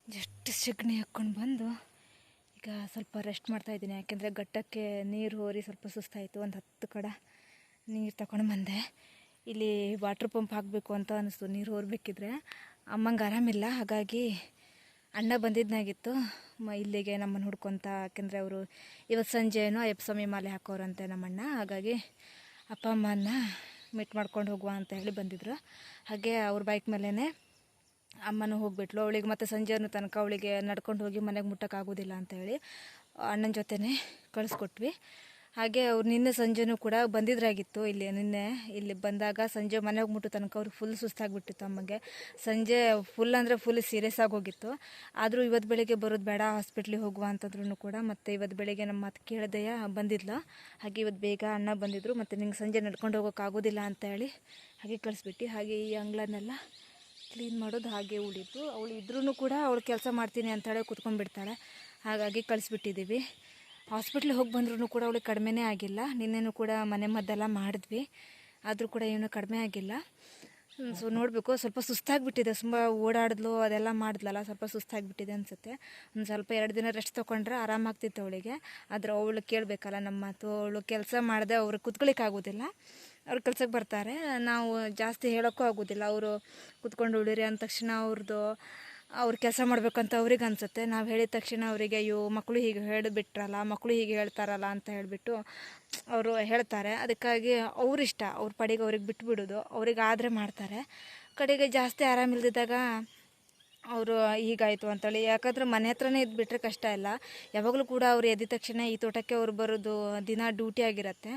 ಜಸ್ಟ್ ಸಗಣಿ ಹಾಕ್ಕೊಂಡು ಬಂದು ಈಗ ಸ್ವಲ್ಪ ರೆಸ್ಟ್ ಮಾಡ್ತಾ ಇದ್ದೀನಿ. ಯಾಕೆಂದರೆ ಘಟ್ಟಕ್ಕೆ ನೀರು ಹೋರಿ ಸ್ವಲ್ಪ ಸುಸ್ತಾಯಿತು. ಒಂದು ಹತ್ತು ಕಡ ನೀರು ತಗೊಂಡು ಬಂದೆ. ಇಲ್ಲಿ ವಾಟ್ರ್ ಪಂಪ್ ಹಾಕಬೇಕು ಅಂತ ಅನ್ನಿಸ್ತು ನೀರು ಹೋರ್ಬೇಕಿದ್ರೆ. ಅಮ್ಮಂಗೆ ಆರಾಮಿಲ್ಲ ಹಾಗಾಗಿ ಅಣ್ಣ ಬಂದಿದ್ದಾಗಿತ್ತು ಮ, ಇಲ್ಲಿಗೆ ನಮ್ಮನ್ನು ಹುಡ್ಕೊತ, ಯಾಕೆಂದರೆ ಅವರು ಇವತ್ತು ಸಂಜೆನೋ ಅಯ್ಯಪ್ಪ ಸ್ವಾಮಿ ಮಾಲೆ ಹಾಕೋರಂತೆ ನಮ್ಮಣ್ಣ. ಹಾಗಾಗಿ ಅಪ್ಪ ಅಮ್ಮನ ಮೀಟ್ ಮಾಡ್ಕೊಂಡು ಹೋಗುವ ಅಂತ ಹೇಳಿ ಬಂದಿದ್ರು. ಹಾಗೆ ಅವ್ರ ಬೈಕ್ ಮೇಲೇ ಅಮ್ಮನೂ ಹೋಗ್ಬಿಟ್ಲು. ಅವಳಿಗೆ ಮತ್ತೆ ಸಂಜೆನೂ ತನಕ ಅವಳಿಗೆ ನಡ್ಕೊಂಡು ಹೋಗಿ ಮನೆಗೆ ಮುಟ್ಟೋಕ್ಕಾಗೋದಿಲ್ಲ ಅಂತ ಹೇಳಿ ಅಣ್ಣನ ಜೊತೆನೇ ಕಳಿಸ್ಕೊಟ್ವಿ. ಹಾಗೆ ಅವ್ರು ನಿನ್ನೆ ಸಂಜೆನೂ ಕೂಡ ಬಂದಿದ್ರಾಗಿತ್ತು ಇಲ್ಲಿ ನಿನ್ನೆ. ಇಲ್ಲಿ ಬಂದಾಗ ಸಂಜೆ ಮನೆಗೆ ಹೋಗ್ಬಿಟ್ಟು ತನಕ ಅವ್ರು ಫುಲ್ ಸುಸ್ತಾಗ್ಬಿಟ್ಟಿತ್ತು ಅಮ್ಮಗೆ. ಸಂಜೆ ಫುಲ್ ಅಂದರೆ ಫುಲ್ ಸೀರಿಯಸ್ ಆಗೋಗಿತ್ತು ಆದರೂ ಇವತ್ತು ಬೆಳಿಗ್ಗೆ ಬರೋದು ಬೇಡ ಹಾಸ್ಪಿಟ್ಲಿಗೆ ಹೋಗುವ ಅಂತಂದ್ರೂ ಕೂಡ ಮತ್ತು ಇವತ್ತು ಬೆಳಿಗ್ಗೆ ನಮ್ಮ ಮಾತು ಕೇಳ್ದೆಯ ಬಂದಿದ್ಲ. ಹಾಗೆ ಇವತ್ತು ಬೇಗ ಅಣ್ಣ ಬಂದಿದ್ದರು ಮತ್ತು ನಿಂಗೆ ಸಂಜೆ ನಡ್ಕೊಂಡು ಹೋಗೋಕ್ಕಾಗೋದಿಲ್ಲ ಅಂತ ಹೇಳಿ ಹಾಗೆ ಕಳಿಸ್ಬಿಟ್ಟು, ಹಾಗೆ ಈ ಅಂಗಳನೆಲ್ಲ ಕ್ಲೀನ್ ಮಾಡೋದು ಹಾಗೆ ಉಳಿತು. ಅವಳು ಇದ್ರೂ ಕೂಡ ಅವಳು ಕೆಲಸ ಮಾಡ್ತೀನಿ ಅಂತೇಳಿ ಕುತ್ಕೊಂಡ್ಬಿಡ್ತಾಳೆ. ಹಾಗಾಗಿ ಕಳಿಸ್ಬಿಟ್ಟಿದ್ದೀವಿ ಹಾಸ್ಪಿಟ್ಲಿಗೆ ಹೋಗಿ ಬಂದ್ರೂ ಕೂಡ ಅವಳಿಗೆ ಕಡಿಮೆನೇ ಆಗಿಲ್ಲ. ನಿನ್ನೆನೂ ಕೂಡ ಮನೆ ಮದ್ದೆಲ್ಲ ಮಾಡಿದ್ವಿ. ಆದರೂ ಕೂಡ ಏನೂ ಕಡಿಮೆ ಆಗಿಲ್ಲ. ಸೊ ನೋಡಬೇಕು. ಸ್ವಲ್ಪ ಸುಸ್ತಾಗಿಬಿಟ್ಟಿದೆ. ತುಂಬ ಓಡಾಡಿದ್ಲು, ಅದೆಲ್ಲ ಮಾಡಿದ್ಲಲ್ಲ, ಸ್ವಲ್ಪ ಸುಸ್ತಾಗಿಬಿಟ್ಟಿದೆ ಅನಿಸುತ್ತೆ. ಒಂದು ಸ್ವಲ್ಪ ಎರಡು ದಿನ ರೆಸ್ಟ್ ತೊಗೊಂಡ್ರೆ ಆರಾಮಾಗ್ತಿತ್ತು ಅವಳಿಗೆ. ಆದರೆ ಅವಳು ಕೇಳಬೇಕಲ್ಲ ನಮ್ಮ ಮಾತು. ಅವಳು ಕೆಲಸ ಮಾಡಿದೆ, ಅವ್ರು ಕುತ್ಕೊಳ್ಳಿಕ್ಕಾಗೋದಿಲ್ಲ ಅವ್ರು ಕೆಲ್ಸಕ್ಕೆ ಬರ್ತಾರೆ. ನಾವು ಜಾಸ್ತಿ ಹೇಳೋಕ್ಕೂ ಆಗೋದಿಲ್ಲ. ಅವರು ಕುತ್ಕೊಂಡು ಉಳಿರಿ ಅಂದ ತಕ್ಷಣ ಅವ್ರದ್ದು ಅವ್ರು ಕೆಲಸ ಮಾಡಬೇಕಂತ ಅವ್ರಿಗೆ ಅನ್ಸುತ್ತೆ. ನಾವು ಹೇಳಿದ ತಕ್ಷಣ ಅವರಿಗೆ, ಅಯ್ಯೋ ಮಕ್ಕಳು ಹೀಗೆ ಹೇಳಿಬಿಟ್ರಲ್ಲ ಮಕ್ಕಳು ಹೀಗೆ ಹೇಳ್ತಾರಲ್ಲ ಅಂತ ಹೇಳಿಬಿಟ್ಟು ಅವರು ಹೇಳ್ತಾರೆ. ಅದಕ್ಕಾಗಿ ಅವರಿಷ್ಟ ಅವ್ರ ಪಡೆಗೆ ಅವ್ರಿಗೆ ಬಿಟ್ಬಿಡೋದು. ಅವ್ರಿಗೆ ಆದರೆ ಮಾಡ್ತಾರೆ. ಕಡೆಗೆ ಜಾಸ್ತಿ ಆರಾಮಿಲ್ದಿದ್ದಾಗ ಅವರು ಹೀಗಾಯಿತು ಅಂತೇಳಿ. ಯಾಕಂದ್ರೆ ಮನೆ ಹತ್ರನೇ ಇದ್ಬಿಟ್ರೆ ಕಷ್ಟ ಇಲ್ಲ. ಯಾವಾಗಲೂ ಕೂಡ ಅವ್ರು ಎದ್ದ ತಕ್ಷಣ ಈ ತೋಟಕ್ಕೆ ಅವ್ರು ಬರೋದು ದಿನ ಡ್ಯೂಟಿ ಆಗಿರುತ್ತೆ.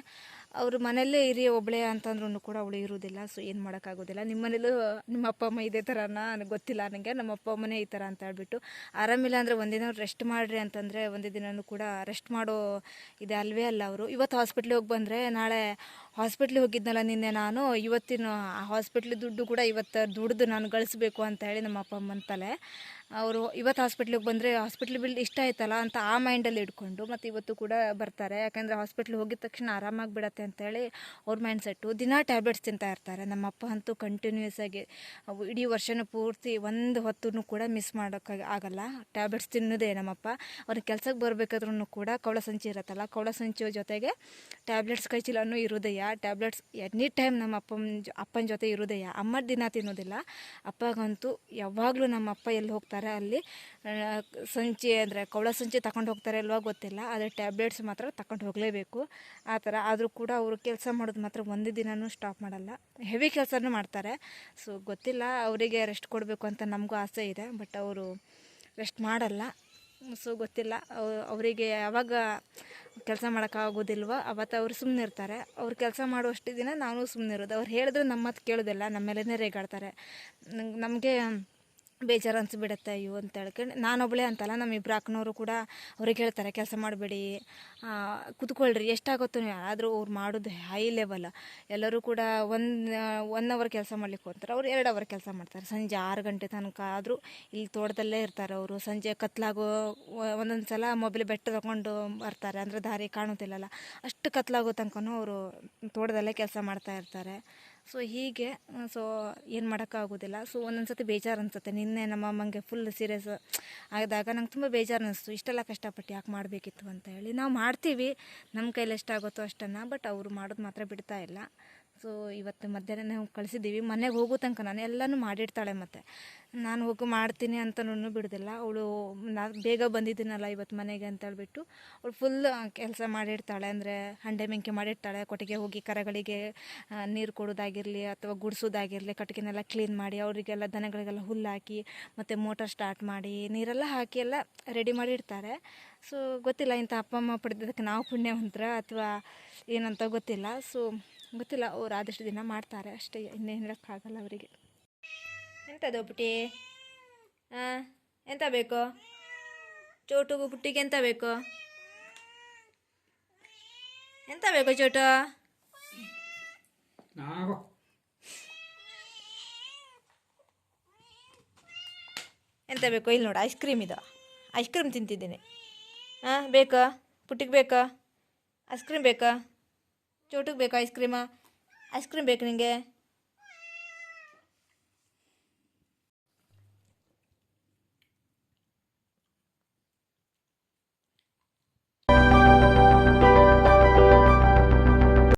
ಅವ್ರು ಮನೆಯಲ್ಲೇ ಇರಿ ಒಬ್ಬಳೇ ಅಂತಂದ್ರೂ ಕೂಡ ಅವಳು ಇರೋದಿಲ್ಲ ಸೊ ಏನು ಮಾಡೋಕ್ಕಾಗೋದಿಲ್ಲ. ನಿಮ್ಮ ಮನೇಲೂ ನಿಮ್ಮ ಅಪ್ಪ ಅಮ್ಮ ಇದೇ ಥರನ ನನಗೆ ಗೊತ್ತಿಲ್ಲ ನನಗೆ ನಮ್ಮ ಅಪ್ಪ ಅಮ್ಮನೇ ಈ ಥರ ಅಂತ ಹೇಳ್ಬಿಟ್ಟು ಆರಾಮಿಲ್ಲ ಅಂದರೆ ಒಂದಿನ ರೆಸ್ಟ್ ಮಾಡಿರಿ ಅಂತಂದರೆ ಒಂದೇ ದಿನವೂ ಕೂಡ ರೆಸ್ಟ್ ಮಾಡೋ ಇದೆ ಅಲ್ವೇ ಅಲ್ಲ ಅವರು. ಇವತ್ತು ಹಾಸ್ಪಿಟ್ಲಿಗೆ ಹೋಗಿ ಬಂದರೆ ನಾಳೆ ಹಾಸ್ಪಿಟ್ಲಿಗೆ ಹೋಗಿದ್ನಲ್ಲ ನಿನ್ನೆ ನಾನು, ಇವತ್ತಿನ ಹಾಸ್ಪಿಟ್ಲ್ ದುಡ್ಡು ಕೂಡ ಇವತ್ತು ದುಡ್ದು ನಾನು ಗಳಿಸ್ಬೇಕು ಅಂತ ಹೇಳಿ ನಮ್ಮ ಅಪ್ಪ ಅಮ್ಮನ ಅವರು ಇವತ್ತು ಹಾಸ್ಪಿಟ್ಲಿಗೆ ಬಂದರೆ ಹಾಸ್ಪಿಟ್ಲ್ ಬಿಲ್ ಇಷ್ಟ ಆಯ್ತಲ್ಲ ಅಂತ ಆ ಮೈಂಡಲ್ಲಿ ಇಟ್ಕೊಂಡು ಮತ್ತು ಇವತ್ತು ಕೂಡ ಬರ್ತಾರೆ. ಯಾಕಂದರೆ ಹಾಸ್ಪಿಟ್ಲ್ ಹೋಗಿದ ತಕ್ಷಣ ಆರಾಮಾಗಿ ಬಿಡತ್ತೆ ಅಂತೇಳಿ ಅವ್ರ ಮೈಂಡ್ ಸೆಟ್ಟು ದಿನ ಟ್ಯಾಬ್ಲೆಟ್ಸ್ ತಿಂತಾ ಇರ್ತಾರೆ. ನಮ್ಮ ಅಪ್ಪ ಅಂತೂ ಕಂಟಿನ್ಯೂಸ್ ಆಗಿ ಇಡೀ ವರ್ಷನೂ ಪೂರ್ತಿ ಒಂದು ಹೊತ್ತೂ ಕೂಡ ಮಿಸ್ ಮಾಡೋಕ್ಕಾಗಿ ಆಗಲ್ಲ. ಟ್ಯಾಬ್ಲೆಟ್ಸ್ ತಿನ್ನೋದೇ ನಮ್ಮಪ್ಪ ಅವ್ರ ಕೆಲಸಕ್ಕೆ ಬರಬೇಕಾದ್ರೂ ಕೂಡ ಕವಳ ಸಂಚಿ ಇರುತ್ತಲ್ಲ ಕವಳ ಸಂಚಿಯ ಜೊತೆಗೆ ಟ್ಯಾಬ್ಲೆಟ್ಸ್ ಕೈ ಚೀಲನೂ ಇರೋದಯ್ಯ ಟ್ಯಾಬ್ಲೆಟ್ಸ್ ಎನಿ ಟೈಮ್ ನಮ್ಮ ಅಪ್ಪನ ಅಪ್ಪನ ಜೊತೆ ಇರೋದಯ್ಯ ಅಮ್ಮ ದಿನ ತಿನ್ನೋದಿಲ್ಲ. ಅಪ್ಪಗಂತೂ ಯಾವಾಗಲೂ ನಮ್ಮ ಅಪ್ಪ ಎಲ್ಲಿ ಹೋಗ್ತಾರೆ ಅಲ್ಲಿ ಆ, ಸಂಚಿ ಅಂದರೆ ಕವಳ ಸಂಚಿ ತಗೊಂಡು ಹೋಗ್ತಾರೆ ಅಲ್ವಾ ಗೊತ್ತಿಲ್ಲ ಆದರೆ ಟ್ಯಾಬ್ಲೆಟ್ಸ್ ಮಾತ್ರ ತಗೊಂಡು ಹೋಗಲೇಬೇಕು. ಆ ಥರ ಆದರೂ ಕೂಡ ಅವರು ಕೆಲಸ ಮಾಡೋದು ಮಾತ್ರ ಒಂದೇ ದಿನವೂ ಸ್ಟಾಪ್ ಮಾಡಲ್ಲ. ಹೆವಿ ಕೆಲಸನೂ ಮಾಡ್ತಾರೆ. ಸೊ ಗೊತ್ತಿಲ್ಲ ಅವರಿಗೆ ರೆಸ್ಟ್ ಕೊಡಬೇಕು ಅಂತ ನಮಗೂ ಆಸೆ ಇದೆ ಬಟ್ ಅವರು ರೆಸ್ಟ್ ಮಾಡಲ್ಲ. ಸೊ ಗೊತ್ತಿಲ್ಲ. ಅವ್- ಅವರಿಗೆ ಯಾವಾಗ ಕೆಲಸ ಮಾಡೋಕ್ಕಾಗೋದಿಲ್ವ ಅವತ್ತು ಅವ್ರು ಸುಮ್ಮನೆ ಇರ್ತಾರೆ ಅವ್ರು ಕೆಲಸ ಮಾಡುವಷ್ಟು ದಿನ ನಾನು ಸುಮ್ಮನೆ ಇರೋದು ಅವ್ರು ಹೇಳಿದ್ರೆ ನಮ್ಮ ಮಾತು ಕೇಳೋದಿಲ್ಲ. ನಮ್ಮ ಮೇಲೇ ರೇಗಾಡ್ತಾರೆ ನಮಗೆ ಬೇಜಾರು ಅನಿಸ್ಬಿಡತ್ತೆ ಅಯ್ಯೋ ಅಂತ ಹೇಳ್ಕೊಂಡು ನಾನೊಬ್ಬಳೇ ಅಂತಲ್ಲ, ನಮ್ಮ ಇಬ್ಬರು ಅಕ್ಕನವರು ಕೂಡ ಅವ್ರಿಗೆ ಹೇಳ್ತಾರೆ, ಕೆಲಸ ಮಾಡಬೇಡಿ ಕುತ್ಕೊಳ್ರಿ, ಎಷ್ಟಾಗುತ್ತೋ ನೀವು ಆದರೂ ಅವ್ರು ಮಾಡೋದು ಹೈ ಲೆವೆಲ್ ಎಲ್ಲರೂ ಕೂಡ ಒಂದು ಒನ್ ಅವರ್ ಕೆಲಸ ಮಾಡ್ಲಿಕ್ಕೆ ಹೋಗ್ತಾರೆ, ಅವ್ರು ಎರಡು ಅವರ್ ಕೆಲಸ ಮಾಡ್ತಾರೆ. ಸಂಜೆ ಆರು ಗಂಟೆ ತನಕ ಆದರೂ ಇಲ್ಲಿ ತೋಟದಲ್ಲೇ ಇರ್ತಾರೆ ಅವರು. ಸಂಜೆ ಕತ್ಲಾಗೋ, ಒಂದೊಂದು ಸಲ ಮೊಬೈಲ್ ಬೆಟ್ಟ ತಗೊಂಡು ಬರ್ತಾರೆ, ಅಂದರೆ ದಾರಿ ಕಾಣೋದಿಲ್ಲಲ್ಲ. ಅಷ್ಟು ಕತ್ಲಾಗೋ ತನಕನೂ ಅವರು ತೋಟದಲ್ಲೇ ಕೆಲಸ ಮಾಡ್ತಾ ಇರ್ತಾರೆ. ಸೊ ಹೀಗೆ ಸೊ ಏನು ಮಾಡೋಕ್ಕಾಗೋದಿಲ್ಲ. ಸೊ ಒಂದೊಂದು ಸತಿ ಬೇಜಾರು ಅನಿಸುತ್ತೆ. ನಿನ್ನೆ ನಮ್ಮ ಅಮ್ಮಂಗೆ ಫುಲ್ ಸೀರಿಯಸ್ ಆದಾಗ ನಂಗೆ ತುಂಬ ಬೇಜಾರು ಅನಿಸ್ತು. ಇಷ್ಟೆಲ್ಲ ಕಷ್ಟಪಟ್ಟು ಯಾಕೆ ಮಾಡಬೇಕಿತ್ತು ಅಂತ ಹೇಳಿ. ನಾವು ಮಾಡ್ತೀವಿ. ನಮ್ಮ ಕೈಲಿ ಎಷ್ಟಾಗುತ್ತೋ ಅಷ್ಟನ್ನು ಬಟ್ ಅವರು ಮಾಡೋದು ಮಾತ್ರ ಬಿಡ್ತಾ ಇಲ್ಲ. ಸೊ ಇವತ್ತು ಮಧ್ಯಾಹ್ನ ನಾವು ಕಳಿಸಿದ್ದೀವಿ. ಮನೆಗೆ ಹೋಗೋ ತನಕ ನಾನು ಎಲ್ಲನೂ ಮಾಡಿಡ್ತಾಳೆ ಮತ್ತೆ. ನಾನು ಹೋಗಿ ಮಾಡ್ತೀನಿ ಅಂತನೂ ಬಿಡೋದಿಲ್ಲ. ಅವಳು ನಾನು ಬೇಗ ಬಂದಿದ್ದೀನಲ್ಲ ಇವತ್ತು ಮನೆಗೆ ಅಂತ ಹೇಳ್ಬಿಟ್ಟು ಅವಳು ಫುಲ್ ಕೆಲಸ ಮಾಡಿಡ್ತಾಳೆ ಅಂದರೆ ಹಂಡೆ ಮೆಂಕೆ ಮಾಡಿರ್ತಾಳೆ. ಕೊಟ್ಟಿಗೆ ಹೋಗಿ ಕರಗಳಿಗೆ ನೀರು ಕೊಡೋದಾಗಿರಲಿ ಅಥವಾ ಗುಡಿಸೋದಾಗಿರಲಿ ಕಟ್ಟಿಗೆನೆಲ್ಲ ಕ್ಲೀನ್ ಮಾಡಿ ಅವರಿಗೆಲ್ಲ ದನಗಳಿಗೆಲ್ಲ ಹುಲ್ಲು ಹಾಕಿ ಮತ್ತು ಮೋಟರ್ ಸ್ಟಾರ್ಟ್ ಮಾಡಿ ನೀರೆಲ್ಲ ಹಾಕಿ ಎಲ್ಲ ರೆಡಿ ಮಾಡಿರ್ತಾರೆ. ಸೊ ಗೊತ್ತಿಲ್ಲ ಇಂಥ ಅಪ್ಪ ಅಮ್ಮ ಪಡೆದಿದ್ದಕ್ಕೆ ನಾವು ಪುಣ್ಯವಂತರ ಅಥವಾ ಏನಂತ ಗೊತ್ತಿಲ್ಲ. ಸೊ ಗೊತ್ತಿಲ್ಲ ಅವ್ರು ಆದಷ್ಟು ದಿನ ಮಾಡ್ತಾರೆ ಅಷ್ಟೇ ಇನ್ನೇನು ಹೇಳೋಕ್ಕಾಗಲ್ಲ ಅವರಿಗೆ. ಎಂಥದ್ದು ಪುಟಿ ಹಾಂ ಎಂತ ಬೇಕು? ಚೋಟು ಪುಟ್ಟಿಗೆ ಎಂತ ಬೇಕು? ಎಂತ ಬೇಕು ಚೋಟು? ಎಂತ ಬೇಕು? ಇಲ್ಲಿ ನೋಡು ಐಸ್ ಕ್ರೀಮ್ ಇದು. ಐಸ್ ಕ್ರೀಮ್ ತಿಂತಿದ್ದೀನಿ. ಹಾಂ ಬೇಕಾ? ಪುಟ್ಟಿಗೆ ಬೇಕಾ? ಐಸ್ ಕ್ರೀಮ್ ಬೇಕಾ? ಚೋಟುಗೆ ಬೇಕಾ ಐಸ್ ಕ್ರೀಮಾ? ಐಸ್ ಕ್ರೀಮ್ ಬೇಕು ನಿಮಗೆ